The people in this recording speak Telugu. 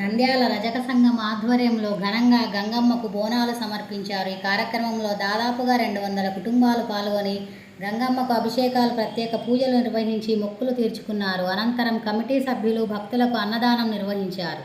నంద్యాల రజక సంఘం ఆధ్వర్యంలో ఘనంగా గంగమ్మకు బోనాలు సమర్పించారు. ఈ కార్యక్రమంలో దాదాపుగా రెండు వందల కుటుంబాలు పాల్గొని గంగమ్మకు అభిషేకాలు ప్రత్యేక పూజలు నిర్వహించి మొక్కులు తీర్చుకున్నారు. అనంతరం కమిటీ సభ్యులు భక్తులకు అన్నదానం నిర్వహించారు.